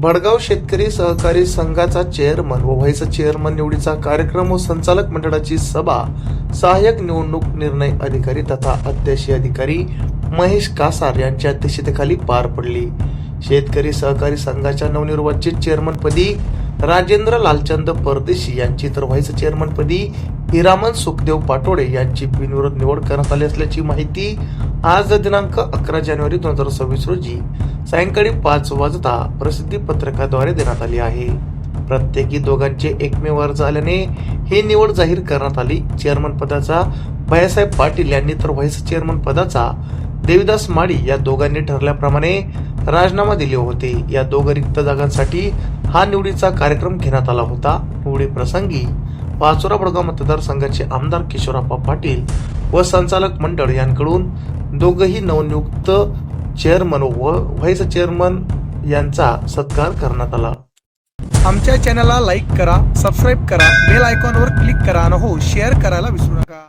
भडगाव शेतकरी सहकारी संघाचा चेअरमन व व्हाईस चेअरमन निवडीचा कार्यक्रम व संचालक मंडळाची सभा सहाय्यक निवडणूक निर्णय अधिकारी तथा अध्यक्षीय अधिकारी महेश कासार यांच्या अध्यक्षतेखाली पार पडली. शेतकरी सहकारी संघाच्या नवनिर्वाचित चेअरमनपदी राजेंद्र लालचंद परदेशी यांची तर व्हाईस चेअरमनपदी हिरामन सुखदेव पाटोडे यांची बिनविरोध निवड करण्यात आली असल्याची माहिती आज दिनांक अकरा जानेवारी दोन हजार सव्वीस रोजी सायंकाळी पाच वाजता प्रसिद्धी पत्रकाद्वारे देण्यात आली आहे. प्रत्येकी दोघांचे एकमेव अर्ज आल्याने ही निवड जाहीर करण्यात आली. चेअरमन पदाचा भयासाहेब पाटील यांनी तर व्हाईस चेअरमन पदाचा देविदास माडी या दोघांनी ठरल्याप्रमाणे राजीनामा दिले होते. या दोघं रिक्त जागांसाठी हा निवडीचा कार्यक्रम घेण्यात आला होता. निवडी प्रसंगी पाचोरा बडगाव मतदारसंघाचे आमदार किशोरप्पा पाटील व संचालक मंडळ यांकडून दोघंही नवनियुक्त चेअरमन व व्हाईस चेअरमन यांचा सत्कार करण्यात आला. आमच्या चॅनलला लाईक करा सबस्क्राईब करा बेल आयकॉनवर क्लिक करा आणि हो शेअर करायला विसरू नका.